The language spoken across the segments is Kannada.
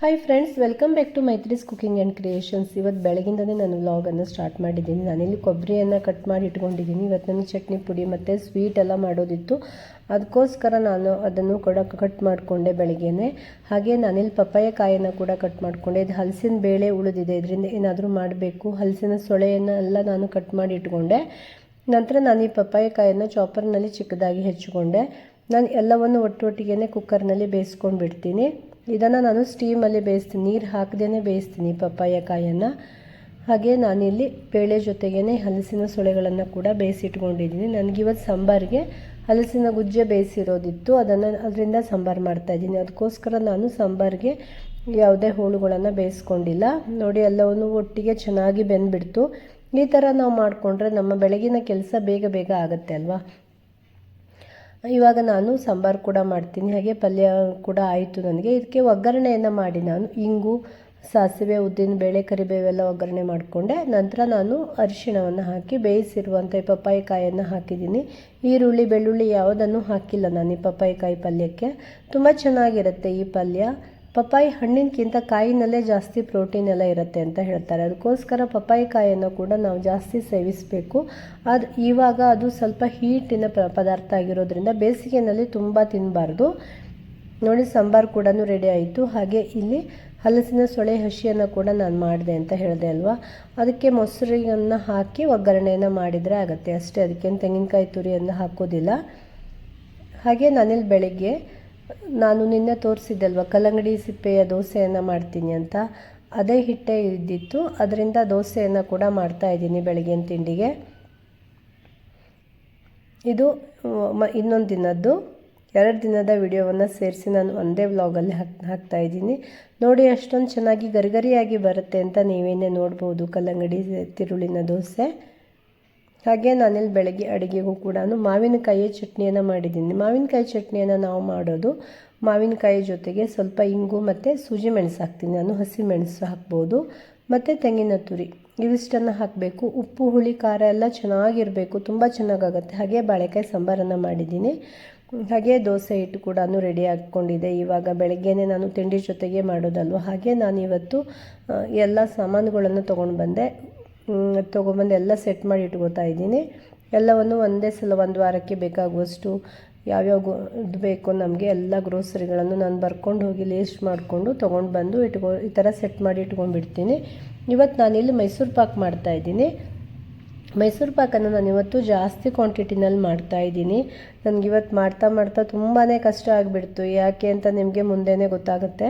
Hi friends welcome back to Maitri's cooking and creations ಇವತ್ತು ಬೆಳಗಿಂದನೇ ನಾನು ವ್ಲಾಗನ್ನು ಸ್ಟಾರ್ಟ್ ಮಾಡಿದ್ದೀನಿ. ನಾನಿಲ್ಲಿ ಕೊಬ್ಬರಿಯನ್ನು ಕಟ್ ಮಾಡಿ ಇಟ್ಕೊಂಡಿದ್ದೀನಿ. ಇವತ್ತು ನನಗೆ ಚಟ್ನಿ, ಪುಡಿ ಮತ್ತು ಸ್ವೀಟ್ ಎಲ್ಲ ಮಾಡೋದಿತ್ತು. ಅದಕ್ಕೋಸ್ಕರ ನಾನು ಅದನ್ನು ಕೂಡ ಕಟ್ ಮಾಡಿಕೊಂಡೆ ಬೆಳಗ್ಗೆನೆ. ಹಾಗೆ ನಾನಿಲ್ಲಿ ಪಪ್ಪಾಯ ಕಾಯನ್ನು ಕೂಡ ಕಟ್ ಮಾಡಿಕೊಂಡೆ. ಇದು ಹಲಸಿನ ಬೇಳೆ ಉಳಿದಿದೆ. ಇದರಿಂದ ಏನಾದರೂ ಮಾಡಬೇಕು. ಹಲಸಿನ ಸೊಳೆಯನ್ನು ಎಲ್ಲ ನಾನು ಕಟ್ ಮಾಡಿ ಇಟ್ಕೊಂಡೆ. ನಂತರ ನಾನು ಈ ಪಪ್ಪಾಯ ಕಾಯನ್ನು ಚಾಪರ್ನಲ್ಲಿ ಚಿಕ್ಕದಾಗಿ ಹೆಚ್ಚಿಕೊಂಡೆ. ನಾನು ಎಲ್ಲವನ್ನು ಒಟ್ಟೊಟ್ಟಿಗೆ ಕುಕ್ಕರ್ನಲ್ಲಿ ಬೇಯಿಸ್ಕೊಂಡು ಬಿಡ್ತೀನಿ ಇದನ್ನು ನಾನು ಸ್ಟೀಮಲ್ಲಿ ಬೇಯಿಸ್ತೀನಿ, ನೀರು ಹಾಕದೇ ಬೇಯಿಸ್ತೀನಿ ಪಪ್ಪಾಯ ಕಾಯನ್ನು. ಹಾಗೆ ನಾನಿಲ್ಲಿ ಬೇಳೆ ಜೊತೆಗೇ ಹಲಸಿನ ಸೊಳೆಗಳನ್ನು ಕೂಡ ಬೇಯಿಸಿಟ್ಕೊಂಡಿದ್ದೀನಿ. ನನಗಿವತ್ತು ಸಾಂಬಾರಿಗೆ ಹಲಸಿನ ಗುಜ್ಜೆ ಬೇಯಿಸಿರೋದಿತ್ತು, ಅದನ್ನು ಅದರಿಂದ ಸಾಂಬಾರು ಮಾಡ್ತಾಯಿದ್ದೀನಿ ಅದಕ್ಕೋಸ್ಕರ ನಾನು ಸಾಂಬಾರಿಗೆ ಯಾವುದೇ ಹೋಳುಗಳನ್ನು ಬೇಯಿಸ್ಕೊಂಡಿಲ್ಲ. ನೋಡಿ, ಎಲ್ಲವನ್ನು ಒಟ್ಟಿಗೆ ಚೆನ್ನಾಗಿ ಬೆಂದ್ಬಿಡ್ತು. ಈ ಥರ ನಾವು ಮಾಡಿಕೊಂಡ್ರೆ ನಮ್ಮ ಬೆಳಗಿನ ಕೆಲಸ ಬೇಗ ಬೇಗ ಆಗುತ್ತೆ ಅಲ್ವಾ? ಇವಾಗ ನಾನು ಸಾಂಬಾರು ಕೂಡ ಮಾಡ್ತೀನಿ, ಹಾಗೆ ಪಲ್ಯ ಕೂಡ ಆಯಿತು ನನಗೆ. ಇದಕ್ಕೆ ಒಗ್ಗರಣೆಯನ್ನು ಮಾಡಿ ನಾನು. ಇಂಗು, ಸಾಸಿವೆ, ಉದ್ದಿನ ಉದ್ದಿನಬೇಳೆ ಕರಿಬೇವೆಲ್ಲ ಒಗ್ಗರಣೆ ಮಾಡಿಕೊಂಡೆ. ನಂತರ ನಾನು ಅರಿಶಿಣವನ್ನು ಹಾಕಿ ಬೇಯಿಸಿರುವಂಥ ಪಪ್ಪಾಯಿ ಕಾಯನ್ನು ಹಾಕಿದ್ದೀನಿ. ಈರುಳ್ಳಿ, ಬೆಳ್ಳುಳ್ಳಿ ಯಾವುದನ್ನು ಹಾಕಿಲ್ಲ ನಾನು ಈ ಪಪ್ಪಾಯಿ ಕಾಯಿ ಪಲ್ಯಕ್ಕೆ. ತುಂಬ ಚೆನ್ನಾಗಿರುತ್ತೆ ಈ ಪಲ್ಯ. ಪಪ್ಪಾಯಿ ಹಣ್ಣಿನಕ್ಕಿಂತ ಕಾಯಿನಲ್ಲೇ ಜಾಸ್ತಿ ಪ್ರೋಟೀನ್ ಎಲ್ಲ ಇರುತ್ತೆ ಅಂತ ಹೇಳ್ತಾರೆ. ಅದಕ್ಕೋಸ್ಕರ ಪಪ್ಪಾಯಿ ಕಾಯನ್ನು ಕೂಡ ನಾವು ಜಾಸ್ತಿ ಸೇವಿಸಬೇಕು. ಅದು ಇವಾಗ ಅದು ಸ್ವಲ್ಪ ಹೀಟಿನ ಪದಾರ್ಥ ಆಗಿರೋದ್ರಿಂದ ಬೇಸಿಗೆಯಲ್ಲಿ ತುಂಬ ತಿನ್ನಬಾರ್ದು ನೋಡಿ ಸಾಂಬಾರು ಕೂಡ ರೆಡಿ ಆಯಿತು. ಹಾಗೆ ಇಲ್ಲಿ ಹಲಸಿನ ಸೊಳೆ ಹಸಿಯನ್ನು ಕೂಡ ನಾನು ಮಾಡಿದೆ ಅಂತ ಹೇಳಿದೆ ಅಲ್ವಾ? ಅದಕ್ಕೆ ಮೊಸರಿಯನ್ನು ಹಾಕಿ ಒಗ್ಗರಣೆಯನ್ನು ಮಾಡಿದರೆ ಆಗುತ್ತೆ. ಅಷ್ಟೇ, ಅದಕ್ಕೇನು ತೆಂಗಿನಕಾಯಿ ತುರಿಯನ್ನು ಹಾಕೋದಿಲ್ಲ. ಹಾಗೆ ನಾನಿಲ್ಲಿ ಬೆಳಗ್ಗೆ ನಾನು ನಿನ್ನೆ ತೋರಿಸಿದ್ದಲ್ವ, ಕಲ್ಲಂಗಡಿ ಸಿಪ್ಪೆಯ ದೋಸೆಯನ್ನು ಮಾಡ್ತೀನಿ ಅಂತ. ಅದೇ ಹಿಟ್ಟೆ ಇದ್ದಿತ್ತು, ಅದರಿಂದ ದೋಸೆಯನ್ನು ಕೂಡ ಮಾಡ್ತಾ ಇದ್ದೀನಿ ಬೆಳಗಿನ ತಿಂಡಿಗೆ. ಇದು, ಮ, ಇನ್ನೊಂದು ದಿನದ್ದು, ಎರಡು ದಿನದ ವಿಡಿಯೋವನ್ನು ಸೇರಿಸಿ ನಾನು ಒಂದೇ ವ್ಲಾಗಲ್ಲಿ ಹಾಕಿ, ಹಾಕ್ತಾ ಇದ್ದೀನಿ. ನೋಡಿ ಅಷ್ಟೊಂದು ಚೆನ್ನಾಗಿ ಗರಿಗರಿಯಾಗಿ ಬರುತ್ತೆ ಅಂತ ನೀವೇನೇ ನೋಡ್ಬೋದು ಕಲ್ಲಂಗಡಿ, ತಿರುಳಿನ ದೋಸೆ. ಹಾಗೆ ನಾನಿಲ್ಲಿ ಬೆಳಗ್ಗೆ ಅಡುಗೆಗೂ ಕೂಡ ಮಾವಿನಕಾಯಿ ಚಟ್ನಿಯನ್ನು ಮಾಡಿದ್ದೀನಿ. ಮಾವಿನಕಾಯಿ ಚಟ್ನಿಯನ್ನು ನಾವು ಮಾಡೋದು ಮಾವಿನಕಾಯಿ ಜೊತೆಗೆ ಸ್ವಲ್ಪ ಇಂಗು ಮತ್ತು ಸೂಜಿ ಮೆಣಸು ಹಾಕ್ತೀನಿ. ನಾನು ಹಸಿ ಮೆಣಸು ಹಾಕ್ಬೋದು. ಮತ್ತು ತೆಂಗಿನ ತುರಿ. ಇವಿಷ್ಟನ್ನು ಹಾಕಬೇಕು. ಉಪ್ಪು, ಹುಳಿ, ಖಾರ ಎಲ್ಲ ಚೆನ್ನಾಗಿರಬೇಕು. ತುಂಬ ಚೆನ್ನಾಗಾಗುತ್ತೆ. ಹಾಗೆ ಬಾಳೆಕಾಯಿ ಸಾಂಬಾರನ್ನು ಮಾಡಿದ್ದೀನಿ. ಹಾಗೆ ದೋಸೆ ಹಿಟ್ಟು ಕೂಡ ರೆಡಿ ಹಾಕ್ಕೊಂಡಿದ್ದೆ ಇವಾಗ ಬೆಳಗ್ಗೆನೇ ನಾನು ತಿಂಡಿ ಜೊತೆಗೆ ಮಾಡೋದಲ್ವ? ಹಾಗೆ ನಾನು ಇವತ್ತು ಎಲ್ಲ ಸಾಮಾನುಗಳನ್ನು ತೊಗೊಂಡು ಬಂದೆ. ತೊಗೊಂಬಂದು ಎಲ್ಲ ಸೆಟ್ ಮಾಡಿ ಇಟ್ಕೋತಾ ಇದ್ದೀನಿ. ಎಲ್ಲವನ್ನು ಒಂದೇ ಸಲ ಒಂದು ವಾರಕ್ಕೆ ಬೇಕಾಗುವಷ್ಟು ಯಾವ್ಯಾವ ಇದು ಬೇಕು ನಮಗೆ ಎಲ್ಲ ಗ್ರೋಸರಿಗಳನ್ನು ನಾನು ಬರ್ಕೊಂಡು ಹೋಗಿ ಲೇಸ್ಟ್ ಮಾಡಿಕೊಂಡು ತೊಗೊಂಡು ಬಂದು ಇಟ್ಕೊ, ಈ ಥರ ಸೆಟ್ ಮಾಡಿ ಇಟ್ಕೊಂಡ್ಬಿಡ್ತೀನಿ. ಇವತ್ತು ನಾನಿಲ್ಲಿ ಮೈಸೂರು ಪಾಕ್ ಮಾಡ್ತಾಯಿದ್ದೀನಿ ಮೈಸೂರು ಪಾಕನ್ನು ನಾನು ಇವತ್ತು ಜಾಸ್ತಿ ಕ್ವಾಂಟಿಟಿನಲ್ಲಿ ಮಾಡ್ತಾಯಿದ್ದೀನಿ ನನಗೆ ಇವತ್ತು ಮಾಡ್ತಾ ಮಾಡ್ತಾ ತುಂಬಾ ಕಷ್ಟ ಆಗಿಬಿಡ್ತು. ಯಾಕೆ ಅಂತ ನಿಮಗೆ ಮುಂದೆನೇ ಗೊತ್ತಾಗುತ್ತೆ.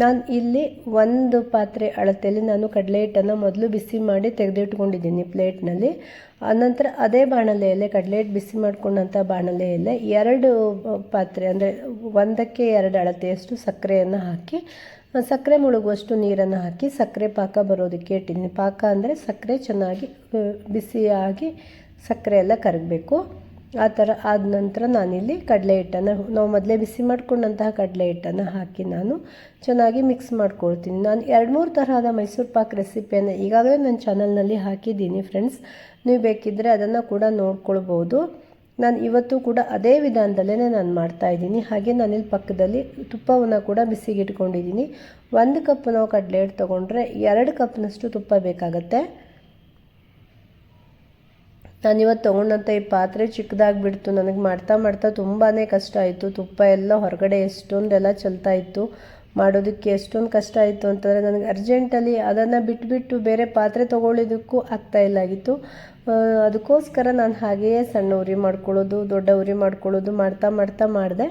ನಾನು ಇಲ್ಲಿ ಒಂದು ಪಾತ್ರೆ ಅಳತೆಯಲ್ಲಿ ನಾನು ಕಡಲೆ ಹಿಟ್ಟನ್ನು ಮೊದಲು ಬಿಸಿ ಮಾಡಿ ತೆಗೆದಿಟ್ಕೊಂಡಿದ್ದೀನಿ ಪ್ಲೇಟ್ನಲ್ಲಿ. ಆನಂತರ ಅದೇ ಬಾಣಲೆಯಲ್ಲೇ ಕಡಲೆ ಹಿಟ್ಟು ಬಿಸಿ ಮಾಡ್ಕೊಂಡಂಥ ಬಾಣಲೆಯಲ್ಲೇ ಎರಡು ಪಾತ್ರೆ, ಅಂದರೆ ಒಂದಕ್ಕೆ ಎರಡು ಅಳತೆಯಷ್ಟು ಸಕ್ಕರೆಯನ್ನು ಹಾಕಿ, ಸಕ್ಕರೆ ಮುಳುಗುವಷ್ಟು ನೀರನ್ನು ಹಾಕಿ ಸಕ್ಕರೆ ಪಾಕ ಬರೋದಕ್ಕೆ ಇಟ್ಟಿದ್ದೀನಿ. ಪಾಕ ಅಂದರೆ ಸಕ್ಕರೆ ಚೆನ್ನಾಗಿ, ಬಿಸಿಯಾಗಿ ಸಕ್ಕರೆ ಎಲ್ಲ ಕರಗಬೇಕು. ಆ ಥರ ಆದ ನಂತರ ನಾನಿಲ್ಲಿ ಕಡಲೆ ಹಿಟ್ಟನ್ನು ನಾವು ಮೊದಲೇ ಬಿಸಿ ಮಾಡ್ಕೊಂಡಂತಹ ಕಡಲೆ ಹಿಟ್ಟನ್ನು ಹಾಕಿ ನಾನು ಚೆನ್ನಾಗಿ ಮಿಕ್ಸ್ ಮಾಡ್ಕೊಳ್ತೀನಿ. ನಾನು ಎರಡು ಮೂರು ತರಹದ ಮೈಸೂರು ಪಾಕ್ ರೆಸಿಪಿಯನ್ನು ಈಗಾಗಲೇ ನನ್ನ ಚಾನಲ್ನಲ್ಲಿ ಹಾಕಿದ್ದೀನಿ ಫ್ರೆಂಡ್ಸ್. ನೀವು ಬೇಕಿದ್ದರೆ ಅದನ್ನು ಕೂಡ ನೋಡ್ಕೊಳ್ಬೋದು. ನಾನು ಇವತ್ತು ಕೂಡ ಅದೇ ವಿಧಾನದಲ್ಲೇ ನಾನು ಮಾಡ್ತಾಯಿದ್ದೀನಿ ಹಾಗೆ ನಾನಿಲ್ಲಿ ಪಕ್ಕದಲ್ಲಿ ತುಪ್ಪವನ್ನು ಕೂಡ ಬಿಸಿಗಿಟ್ಕೊಂಡಿದ್ದೀನಿ. ಒಂದು ಕಪ್ ನಾವು ಕಡಲೆ ಹಿಟ್ಟು ತೊಗೊಂಡ್ರೆ ಎರಡು ಕಪ್ನಷ್ಟು ತುಪ್ಪ ಬೇಕಾಗತ್ತೆ. ನಾನಿವತ್ತು ತೊಗೊಂಡಂಥ ಈ ಪಾತ್ರೆ ಚಿಕ್ಕದಾಗಿಬಿಡ್ತು. ನನಗೆ ಮಾಡ್ತಾ ಮಾಡ್ತಾ ತುಂಬಾ ಕಷ್ಟ ಆಯಿತು. ತುಪ್ಪ ಎಲ್ಲ ಹೊರಗಡೆ ಎಷ್ಟೊಂದೆಲ್ಲ ಚೆಲ್ತಾ ಇತ್ತು. ಮಾಡೋದಕ್ಕೆ ಎಷ್ಟೊಂದು ಕಷ್ಟ ಆಯಿತು ಅಂತಂದರೆ ನನಗೆ ಅರ್ಜೆಂಟಲ್ಲಿ ಅದನ್ನು ಬಿಟ್ಬಿಟ್ಟು ಬೇರೆ ಪಾತ್ರೆ ತೊಗೊಳ್ಳೋದಕ್ಕೂ ಆಗ್ತಾಯಿಲ್ಲಾಗಿತ್ತು ಅದಕ್ಕೋಸ್ಕರ ನಾನು ಹಾಗೆಯೇ ಸಣ್ಣ ಉರಿ ಮಾಡ್ಕೊಳ್ಳೋದು, ದೊಡ್ಡ ಉರಿ ಮಾಡ್ಕೊಳ್ಳೋದು ಮಾಡ್ತಾ ಮಾಡ್ತಾ ಮಾಡಿದೆ.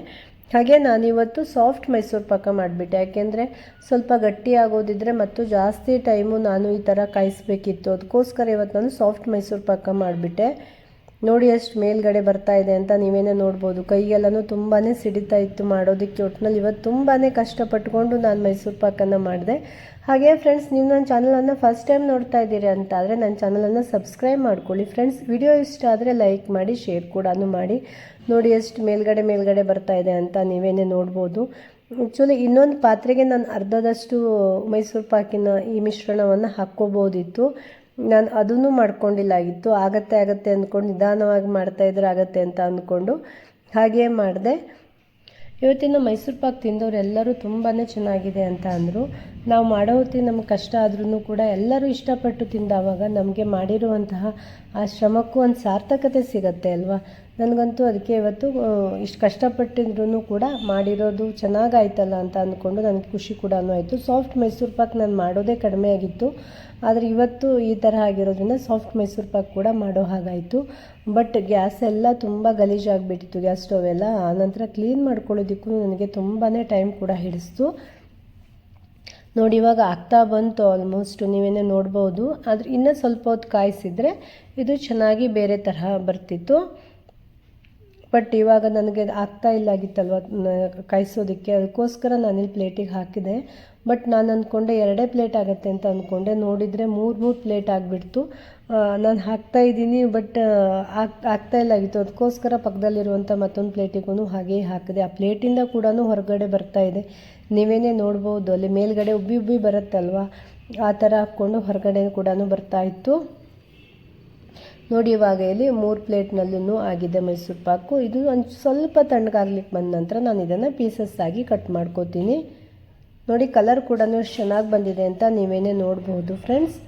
ಹಾಗೆ ನಾನಿವತ್ತು ಸಾಫ್ಟ್ ಮೈಸೂರು ಪಾಕ ಮಾಡಿಬಿಟ್ಟೆ. ಯಾಕೆಂದರೆ ಸ್ವಲ್ಪ ಗಟ್ಟಿ ಆಗೋದಿದ್ರೆ ಮತ್ತು ಜಾಸ್ತಿ ಟೈಮು ನಾನು ಈ ಥರ ಕಾಯಿಸ್ಬೇಕಿತ್ತು. ಅದಕ್ಕೋಸ್ಕರ ಇವತ್ತು ನಾನು ಸಾಫ್ಟ್ ಮೈಸೂರು ಪಾಕ ಮಾಡಿಬಿಟ್ಟೆ. ನೋಡಿ ಎಷ್ಟು ಮೇಲ್ಗಡೆ ಬರ್ತಾ ಇದೆ ಅಂತ ನೀವೇನೇ ನೋಡ್ಬೋದು. ಕೈಗೆಲ್ಲನೂ ತುಂಬಾ ಸಿಡಿತಾ ಇತ್ತು ಮಾಡೋದಕ್ಕೆ. ಒಟ್ಟಿನಲ್ಲಿ ಇವತ್ತು ತುಂಬಾ ಕಷ್ಟಪಟ್ಕೊಂಡು ನಾನು ಮೈಸೂರು ಪಾಕನ್ನು ಮಾಡಿದೆ. ಹಾಗೆ ಫ್ರೆಂಡ್ಸ್ ನೀವು ನನ್ನ ಚಾನಲನ್ನು ಫಸ್ಟ್ ಟೈಮ್ ನೋಡ್ತಾ ಇದ್ದೀರಿ ಅಂತ ಆದರೆ ನನ್ನ ಚಾನಲನ್ನು ಸಬ್ಸ್ಕ್ರೈಬ್ ಮಾಡ್ಕೊಳ್ಳಿ. ಫ್ರೆಂಡ್ಸ್ ವಿಡಿಯೋ ಇಷ್ಟ ಆದರೆ ಲೈಕ್ ಮಾಡಿ ಶೇರ್ ಕೂಡ ಮಾಡಿ. ನೋಡಿ ಎಷ್ಟು ಮೇಲ್ಗಡೆ ಮೇಲ್ಗಡೆ ಬರ್ತಾ ಇದೆ ಅಂತ ನೀವೇನೇ ನೋಡ್ಬೋದು. ಆ್ಯಕ್ಚುಲಿ ಇನ್ನೊಂದು ಪಾತ್ರೆಗೆ ನಾನು ಅರ್ಧದಷ್ಟು ಮೈಸೂರು ಪಾಕಿನ ಈ ಮಿಶ್ರಣವನ್ನು ಹಾಕ್ಕೋಬೋದಿತ್ತು. ನಾನು ಅದನ್ನು ಮಾಡ್ಕೊಂಡಿಲ್ಲಾಗಿತ್ತು ಆಗತ್ತೆ. ಆಗತ್ತೆ ಅಂದ್ಕೊಂಡು ನಿಧಾನವಾಗಿ ಮಾಡ್ತಾಯಿದ್ರೆ ಆಗತ್ತೆ ಅಂತ ಅಂದ್ಕೊಂಡು ಹಾಗೇ ಮಾಡಿದೆ. ಇವತ್ತಿನ ಮೈಸೂರು ಪಾಕ್ ತಿಂದವ್ರು ಎಲ್ಲರೂ ತುಂಬಾ ಚೆನ್ನಾಗಿದೆ ಅಂತ ಅಂದರು. ನಾವು ಮಾಡೋ ಹೊತ್ತಿಗೆ ನಮ್ಗೆ ಕಷ್ಟ ಆದ್ರೂ ಕೂಡ ಎಲ್ಲರೂ ಇಷ್ಟಪಟ್ಟು ತಿಂದಾವಾಗ ನಮಗೆ ಮಾಡಿರುವಂತಹ ಆ ಶ್ರಮಕ್ಕೂ ಒಂದು ಸಾರ್ಥಕತೆ ಸಿಗತ್ತೆ ಅಲ್ವಾ? ನನಗಂತೂ ಅದಕ್ಕೆ ಇವತ್ತು ಇಷ್ಟು ಕಷ್ಟಪಟ್ಟಿದ್ರು ಕೂಡ ಮಾಡಿರೋದು ಚೆನ್ನಾಗಾಯ್ತಲ್ಲ ಅಂತ ಅಂದ್ಕೊಂಡು ನನಗೆ ಖುಷಿ ಕೂಡ ಆಯಿತು ಸಾಫ್ಟ್ ಮೈಸೂರು ಪಾಕ್ ನಾನು ಮಾಡೋದೇ ಕಡಿಮೆ ಆಗಿತ್ತು. ಆದರೆ ಇವತ್ತು ಈ ಥರ ಆಗಿರೋದ್ರಿಂದ ಸಾಫ್ಟ್ ಮೈಸೂರು ಪಾಕ್ ಕೂಡ ಮಾಡೋ ಹಾಗಾಯಿತು. ಬಟ್ ಗ್ಯಾಸ್ ಎಲ್ಲ ತುಂಬ ಗಲೀಜಾಗಿಬಿಟ್ಟಿತ್ತು ಗ್ಯಾಸ್ ಸ್ಟವ್ ಎಲ್ಲ. ಆನಂತರ ಕ್ಲೀನ್ ಮಾಡ್ಕೊಳ್ಳೋದಕ್ಕೂ ನನಗೆ ತುಂಬಾ ಟೈಮ್ ಕೂಡ ಹಿಡಿಸ್ತು. ನೋಡಿ, ಇವಾಗ ಆಗ್ತಾ ಬಂತು ಆಲ್ಮೋಸ್ಟ್ ನೀವೇನೇ ನೋಡ್ಬೋದು. ಆದರೆ ಇನ್ನೂ ಸ್ವಲ್ಪ ಹೊತ್ತು ಕಾಯಿಸಿದರೆ ಇದು ಚೆನ್ನಾಗಿ ಬೇರೆ ತರಹ ಬರ್ತಿತ್ತು. ಬಟ್ ಇವಾಗ ನನಗೆ ಆಗ್ತಾ ಇಲ್ಲ ಆಗಿತ್ತಲ್ವ ಕಾಯಿಸೋದಕ್ಕೆ ಅದಕ್ಕೋಸ್ಕರ ನಾನಿಲ್ಲಿ ಪ್ಲೇಟಿಗೆ ಹಾಕಿದೆ. ಬಟ್ ನಾನು ಅಂದ್ಕೊಂಡೆ ಎರಡೇ ಪ್ಲೇಟ್ ಆಗುತ್ತೆ ಅಂತ ಅಂದ್ಕೊಂಡೆ ನೋಡಿದರೆ ಮೂರು ಮೂರು ಪ್ಲೇಟ್ ಆಗಿಬಿಡ್ತು. ನಾನು ಹಾಕ್ತಾ ಇದ್ದೀನಿ, ಬಟ್ ಆಗ್, ಆಗ್ತಾ ಇಲ್ಲ ಆಗಿತ್ತು. ಅದಕ್ಕೋಸ್ಕರ ಪಕ್ಕದಲ್ಲಿರುವಂಥ ಮತ್ತೊಂದು ಪ್ಲೇಟಿಗೂ ಹಾಗೇ ಹಾಕಿದೆ. ಆ ಪ್ಲೇಟಿಂದ ಕೂಡ ಹೊರಗಡೆ ಬರ್ತಾ ಇದೆ. ನೀವೇನೇ ನೋಡ್ಬೋದು, ಅಲ್ಲಿ ಮೇಲ್ಗಡೆ ಉಬ್ಬಿ ಉಬ್ಬಿ ಬರುತ್ತಲ್ವ? ಆ ಥರ ಹಾಕ್ಕೊಂಡು ಹೊರಗಡೆ ಕೂಡ ಬರ್ತಾ ಇತ್ತು. ನೋಡಿ ಇವಾಗ ಇಲ್ಲಿ ಮೂರು ಪ್ಲೇಟ್ನಲ್ಲೂ ಆಗಿದೆ ಮೈಸೂರು ಪಾಕು. ಇದು ಒಂದು ಸ್ವಲ್ಪ ತಣ್ಣಗಾಗ್ಲಿಕ್ಕೆ ಬಂದ ನಂತರ ನಾನು ಇದನ್ನು ಪೀಸಸ್ ಆಗಿ ಕಟ್ ಮಾಡ್ಕೋತೀನಿ. ನೋಡಿ ಕಲರ್ ಕೂಡ ಚೆನ್ನಾಗಿ ಬಂದಿದೆ ಅಂತ ನೀವೇನೇ ನೋಡ್ಬೋದು ಫ್ರೆಂಡ್ಸ್.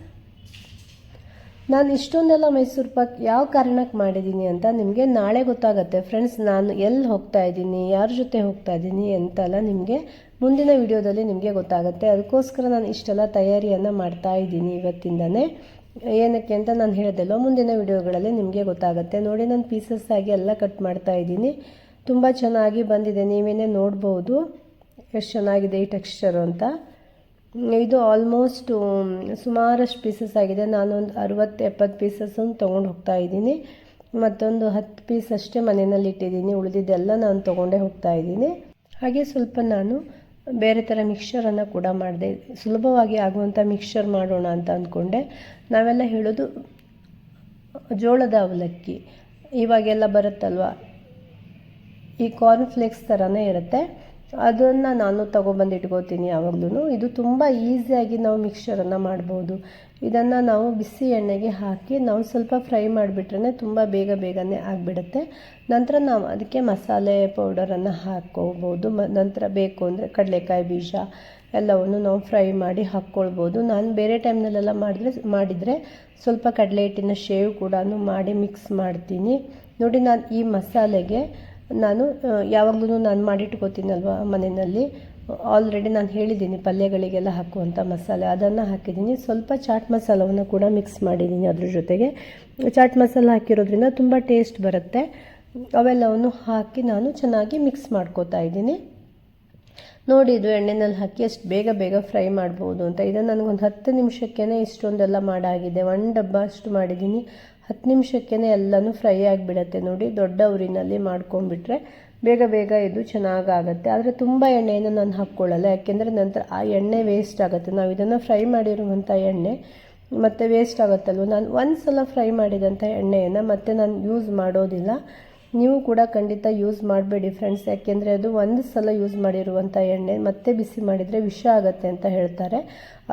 ನಾನು ಇಷ್ಟೊಂದೆಲ್ಲ ಮೈಸೂರು ಪಾಕ್ ಯಾವ ಕಾರಣಕ್ಕೆ ಮಾಡಿದ್ದೀನಿ ಅಂತ ನಿಮಗೆ ನಾಳೆ ಗೊತ್ತಾಗುತ್ತೆ ಫ್ರೆಂಡ್ಸ್. ನಾನು ಎಲ್ಲಿ ಹೋಗ್ತಾ ಇದ್ದೀನಿ ಯಾರ ಜೊತೆ ಹೋಗ್ತಾ ಇದ್ದೀನಿ ಅಂತೆಲ್ಲ ನಿಮಗೆ ಮುಂದಿನ ವಿಡಿಯೋದಲ್ಲಿ ನಿಮಗೆ ಗೊತ್ತಾಗುತ್ತೆ. ಅದಕ್ಕೋಸ್ಕರ ನಾನು ಇಷ್ಟೆಲ್ಲ ತಯಾರಿಯನ್ನು ಮಾಡ್ತಾ ಇದ್ದೀನಿ ಇವತ್ತಿಂದನೇ. ಏನಕ್ಕೆ ಅಂತ ನಾನು ಹೇಳ್ದಲ್ಲೋ ಮುಂದಿನ ವಿಡಿಯೋಗಳಲ್ಲಿ ನಿಮಗೆ ಗೊತ್ತಾಗುತ್ತೆ. ನೋಡಿ, ನಾನು ಪೀಸಸ್ ಆಗಿ ಎಲ್ಲ ಕಟ್ ಮಾಡ್ತಾ ಇದ್ದೀನಿ. ತುಂಬ ಚೆನ್ನಾಗಿ ಬಂದಿದೆ. ನೀವೇನೇ ನೋಡ್ಬೋದು ಎಷ್ಟು ಚೆನ್ನಾಗಿದೆ ಈ ಟೆಕ್ಸ್ಚರು ಅಂತ. ಇದು ಆಲ್ಮೋಸ್ಟ್ ಸುಮಾರಷ್ಟು ಪೀಸಸ್ ಆಗಿದೆ. ನಾನೊಂದು ಅರುವತ್ತು, ಎಪ್ಪತ್ತು ಪೀಸಸ್ಸನ್ನು ತೊಗೊಂಡು ಹೋಗ್ತಾ ಇದ್ದೀನಿ. ಮತ್ತೊಂದು ಹತ್ತು ಪೀಸ್ ಅಷ್ಟೇ ಮನೆಯಲ್ಲಿ ಇಟ್ಟಿದ್ದೀನಿ. ಉಳಿದಿದ್ದೆಲ್ಲ ನಾನು ತೊಗೊಂಡೇ ಹೋಗ್ತಾ ಇದ್ದೀನಿ. ಹಾಗೆ ಸ್ವಲ್ಪ ನಾನು ಬೇರೆ ಥರ ಮಿಕ್ಸ್ಚರನ್ನು ಕೂಡ ಮಾಡಿದೆ, ಸುಲಭವಾಗಿ ಆಗುವಂಥ ಮಿಕ್ಸ್ಚರ್ ಮಾಡೋಣ ಅಂತ ಅಂದ್ಕೊಂಡೆ ನಾವೆಲ್ಲ ಹೇಳೋದು ಜೋಳದ ಅವಲಕ್ಕಿ. ಇವಾಗೆಲ್ಲ ಬರುತ್ತಲ್ವ? ಈ ಕಾರ್ನ್ಫ್ಲೇಕ್ಸ್ ಥರನೇ ಇರುತ್ತೆ. ಅದನ್ನು ನಾನು ತೊಗೊಬಂದು ಇಟ್ಕೋತೀನಿ ಯಾವಾಗ್ಲೂ ಇದು ತುಂಬ ಈಸಿಯಾಗಿ ನಾವು ಮಿಕ್ಸ್ಚರನ್ನು ಮಾಡ್ಬೋದು. ಇದನ್ನು ನಾವು ಬಿಸಿ ಎಣ್ಣೆಗೆ ಹಾಕಿ ನಾವು ಸ್ವಲ್ಪ ಫ್ರೈ ಮಾಡಿಬಿಟ್ರೆ ತುಂಬ ಬೇಗ ಬೇಗನೆ ಆಗಿಬಿಡುತ್ತೆ. ನಂತರ ನಾವು ಅದಕ್ಕೆ ಮಸಾಲೆ ಪೌಡರನ್ನು ಹಾಕ್ಕೋಬೋದು. ಮ, ನಂತರ ಬೇಕು ಅಂದರೆ ಕಡಲೆಕಾಯಿ ಬೀಜ ಎಲ್ಲವನ್ನು ನಾವು ಫ್ರೈ ಮಾಡಿ ಹಾಕ್ಕೊಳ್ಬೋದು. ನಾನು ಬೇರೆ ಟೈಮ್ನಲ್ಲೆಲ್ಲ ಮಾಡಿದ್ರೆ, ಮಾಡಿದರೆ ಸ್ವಲ್ಪ ಕಡಲೆ ಹಿಟ್ಟಿನ ಶೇವ್ ಕೂಡ ಮಾಡಿ ಮಿಕ್ಸ್ ಮಾಡ್ತೀನಿ. ನೋಡಿ ನಾನು ಈ ಮಸಾಲೆಗೆ ನಾನು ಯಾವಾಗಲೂ ನಾನು ಮಾಡಿಟ್ಕೋತೀನಲ್ವ ಮನೆಯಲ್ಲಿ? ಆಲ್ರೆಡಿ ನಾನು ಹೇಳಿದ್ದೀನಿ ಪಲ್ಯಗಳಿಗೆಲ್ಲ ಹಾಕುವಂಥ ಮಸಾಲೆ. ಅದನ್ನು ಹಾಕಿದ್ದೀನಿ. ಸ್ವಲ್ಪ ಚಾಟ್ ಮಸಾಲವನ್ನು ಕೂಡ ಮಿಕ್ಸ್ ಮಾಡಿದ್ದೀನಿ ಅದ್ರ ಜೊತೆಗೆ. ಚಾಟ್ ಮಸಾಲ ಹಾಕಿರೋದ್ರಿಂದ ತುಂಬ ಟೇಸ್ಟ್ ಬರುತ್ತೆ. ಅವೆಲ್ಲವನ್ನು ಹಾಕಿ ನಾನು ಚೆನ್ನಾಗಿ ಮಿಕ್ಸ್ ಮಾಡ್ಕೋತಾ ಇದ್ದೀನಿ. ನೋಡಿ, ಇದು ಎಣ್ಣೆನಲ್ಲಿ ಹಾಕಿ ಅಷ್ಟು ಬೇಗ ಬೇಗ ಫ್ರೈ ಮಾಡ್ಬೋದು ಅಂತ. ಇದನ್ನು ನನಗೊಂದು ಹತ್ತು ನಿಮಿಷಕ್ಕೇ ಇಷ್ಟೊಂದೆಲ್ಲ ಮಾಡಾಗಿದೆ. ಒಂದು ಡಬ್ಬ ಅಷ್ಟು ಮಾಡಿದ್ದೀನಿ. ಹತ್ತು ನಿಮಿಷಕ್ಕೇ ಎಲ್ಲನೂ ಫ್ರೈ ಆಗಿಬಿಡತ್ತೆ ನೋಡಿ, ದೊಡ್ಡ ಉರಿನಲ್ಲಿ ಮಾಡ್ಕೊಂಡ್ಬಿಟ್ರೆ ಬೇಗ ಬೇಗ ಇದು ಚೆನ್ನಾಗಾಗತ್ತೆ. ಆದರೆ ತುಂಬ ಎಣ್ಣೆಯನ್ನು ನಾನು ಹಾಕ್ಕೊಳ್ಳಲ್ಲ, ಯಾಕೆಂದರೆ ನಂತರ ಆ ಎಣ್ಣೆ ವೇಸ್ಟ್ ಆಗುತ್ತೆ. ನಾವು ಇದನ್ನು ಫ್ರೈ ಮಾಡಿರುವಂಥ ಎಣ್ಣೆ, ಮತ್ತು ವೇಸ್ಟ್ ಆಗುತ್ತಲ್ವ? ನಾನು ಒಂದು ಸಲ ಫ್ರೈ ಮಾಡಿದಂಥ ಎಣ್ಣೆಯನ್ನು ಮತ್ತೆ ನಾನು ಯೂಸ್ ಮಾಡೋದಿಲ್ಲ. ನೀವು ಕೂಡ ಖಂಡಿತ ಯೂಸ್ ಮಾಡಬೇಡಿ ಫ್ರೆಂಡ್ಸ್ ಯಾಕೆಂದರೆ ಅದು ಒಂದು ಸಲ ಯೂಸ್ ಮಾಡಿರುವಂಥ ಎಣ್ಣೆ, ಮತ್ತೆ ಬಿಸಿ ಮಾಡಿದರೆ ವಿಷ ಆಗುತ್ತೆ ಅಂತ ಹೇಳ್ತಾರೆ.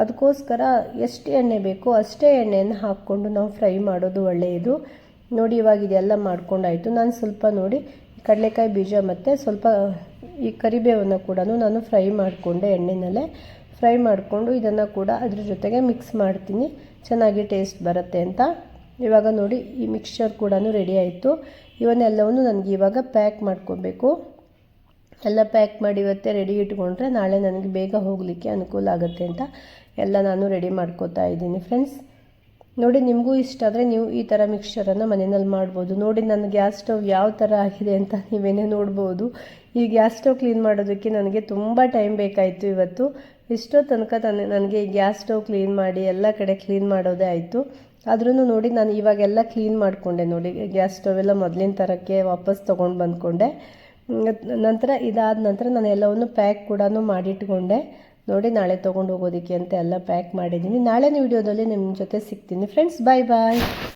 ಅದಕ್ಕೋಸ್ಕರ ಎಷ್ಟು ಎಣ್ಣೆ ಬೇಕೋ ಅಷ್ಟೇ ಎಣ್ಣೆಯನ್ನು ಹಾಕ್ಕೊಂಡು ನಾವು ಫ್ರೈ ಮಾಡೋದು ಒಳ್ಳೆಯದು. ನೋಡಿ, ಇವಾಗ ಇದೆಲ್ಲ ಮಾಡ್ಕೊಂಡಾಯಿತು. ನಾನು ಸ್ವಲ್ಪ ನೋಡಿ, ಕಡಲೆಕಾಯಿ ಬೀಜ ಮತ್ತು ಸ್ವಲ್ಪ, ಈ ಕರಿಬೇವನ್ನು ಕೂಡ ನಾನು ಫ್ರೈ ಮಾಡಿಕೊಂಡೆ ಎಣ್ಣೆನಲ್ಲೇ. ಫ್ರೈ ಮಾಡಿಕೊಂಡು ಇದನ್ನು ಕೂಡ ಅದ್ರ ಜೊತೆಗೆ ಮಿಕ್ಸ್ ಮಾಡ್ತೀನಿ. ಚೆನ್ನಾಗಿ ಟೇಸ್ಟ್ ಬರುತ್ತೆ ಅಂತ. ಇವಾಗ ನೋಡಿ ಈ ಮಿಕ್ಸ್ಚರ್ ಕೂಡ ರೆಡಿ ಆಯಿತು. ಇವನ್ನೆಲ್ಲವನ್ನು ನನಗೆ ಇವಾಗ ಪ್ಯಾಕ್ ಮಾಡ್ಕೋಬೇಕು. ಎಲ್ಲ ಪ್ಯಾಕ್ ಮಾಡಿ ಇವತ್ತೇ ರೆಡಿ ಇಟ್ಕೊಂಡ್ರೆ ನಾಳೆ ನನಗೆ ಬೇಗ ಹೋಗಲಿಕ್ಕೆ ಅನುಕೂಲ ಆಗುತ್ತೆ ಅಂತ ಎಲ್ಲ ನಾನು ರೆಡಿ ಮಾಡ್ಕೋತಾ ಇದ್ದೀನಿ ಫ್ರೆಂಡ್ಸ್ ನೋಡಿ ನಿಮಗೂ ಇಷ್ಟ ಆದರೆ ನೀವು ಈ ಥರ ಮಿಕ್ಸ್ಚರನ್ನು ಮನೆಯಲ್ಲಿ ಮಾಡ್ಬೋದು. ನೋಡಿ ನನ್ನ ಗ್ಯಾಸ್ ಸ್ಟವ್ ಯಾವ ಥರ ಆಗಿದೆ ಅಂತ ನೀವೇನೇ ನೋಡ್ಬೋದು. ಈ ಗ್ಯಾಸ್ ಸ್ಟವ್ ಕ್ಲೀನ್ ಮಾಡೋದಕ್ಕೆ ನನಗೆ ತುಂಬ ಟೈಮ್ ಬೇಕಾಯಿತು ಇವತ್ತು. ಇಷ್ಟೋ ತನಕ ತನ್ನ ನನಗೆ ಗ್ಯಾಸ್ ಸ್ಟವ್ ಕ್ಲೀನ್ ಮಾಡಿ ಎಲ್ಲ ಕಡೆ ಕ್ಲೀನ್ ಮಾಡೋದೇ ಆಯಿತು. ಆದ್ರೂ ನೋಡಿ ನಾನು ಇವಾಗೆಲ್ಲ ಕ್ಲೀನ್ ಮಾಡಿಕೊಂಡೆ ನೋಡಿ ಗ್ಯಾಸ್ ಸ್ಟವ್ ಎಲ್ಲ ಮೊದಲಿನ ಥರಕ್ಕೆ ವಾಪಸ್ ತೊಗೊಂಡು ಬಂದ್ಕೊಂಡೆ. ನಂತರ ಇದಾದ ನಂತರ ನಾನು ಎಲ್ಲವನ್ನು ಪ್ಯಾಕ್ ಕೂಡ ಮಾಡಿಟ್ಕೊಂಡೆ. ನೋಡಿ ನಾಳೆ ತೊಗೊಂಡು ಹೋಗೋದಕ್ಕೆ ಅಂತ ಎಲ್ಲ ಪ್ಯಾಕ್ ಮಾಡಿದ್ದೀನಿ. ನಾಳೆ ವಿಡಿಯೋದಲ್ಲಿ ನಿಮ್ಮ ಜೊತೆ ಸಿಗ್ತೀನಿ. ಫ್ರೆಂಡ್ಸ್ ಬಾಯ್ ಬಾಯ್